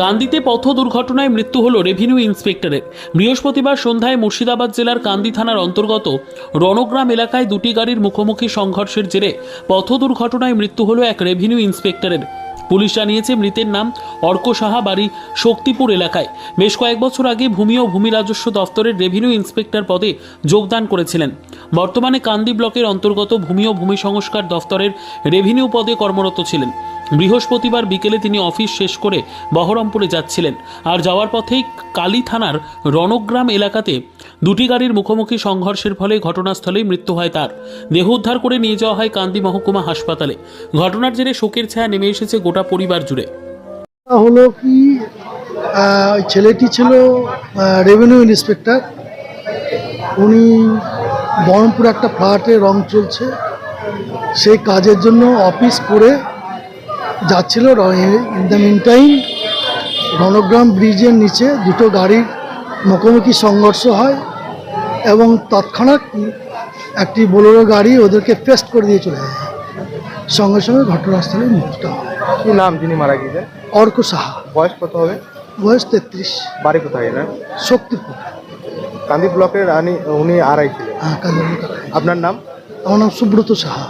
কান্দিতে পথ দুর্ঘটনায় মৃত্যু হল রেভিনিউ ইন্সপেক্টরের বৃহস্পতিবার সন্ধ্যায় মুর্শিদাবাদ জেলার কান্দি থানার অন্তর্গত রণগ্রাম এলাকায় দুটি গাড়ির মুখোমুখি সংঘর্ষের জেরে পথ দুর্ঘটনায় মৃত্যু হল এক রেভিনিউ ইন্সপেক্টরের। পুলিশ জানিয়েছে, মৃতের নাম অর্ক সাহা, বাড়ি শক্তিপুর এলাকায়। বেশ কয়েক বছর আগে ভূমি ও ভূমি রাজস্ব দফতরের রেভিনিউ ইন্সপেক্টর পদে যোগদান করেছিলেন। বর্তমানে কান্দি ব্লকের অন্তর্গত ভূমি ও ভূমি সংস্কার দফতরের রেভিনিউ পদে কর্মরত ছিলেন। বৃহস্পতিবার বিকেলে তিনি অফিস শেষ করে বহরমপুরে যাচ্ছিলেন। আর যাওয়ার পথেই কালী থানার রণগ্রাম এলাকাতে দুটি গাড়ির মুখোমুখি সংঘর্ষের ফলে ঘটনাস্থলেই মৃত্যু হয় তার। দেহ উদ্ধার করে নিয়ে যাওয়া হয় কান্দি মহকুমা হাসপাতালে। ঘটনার জেরে শোকের ছায়া নেমে এসেছে গোটা পরিবার জুড়ে। হলো কি ছেলেটি ছিল রেভিনিউ ইন্সপেক্টর উনি বহরমপুর একটা ফ্ল্যাটে রং চলছে। সেই কাজের জন্য অফিস করে যাচ্ছিল in the mean time Rangram ব্রিজের নিচে দুটো গাড়ির মুখোমুখি সংঘর্ষ হয় এবং তৎক্ষণাৎ একটি বোলেরো গাড়ি ওদেরকে পেস্ট করে দিয়ে চলে যায়। সঙ্গে সঙ্গে ঘটনাস্থলে মৃত্যুটা হয়। কি নাম যিনি মারা গিয়েছেন? অর্ক সাহা। বয়স কত হবে? বয়স তেত্রিশ। বাড়ি কোথায় না শক্তিপুর। কান্দি ব্লকের আনি উনি আড়াই ছিলেন। হ্যাঁ আপনার নাম? আমার নাম সুব্রত সাহা।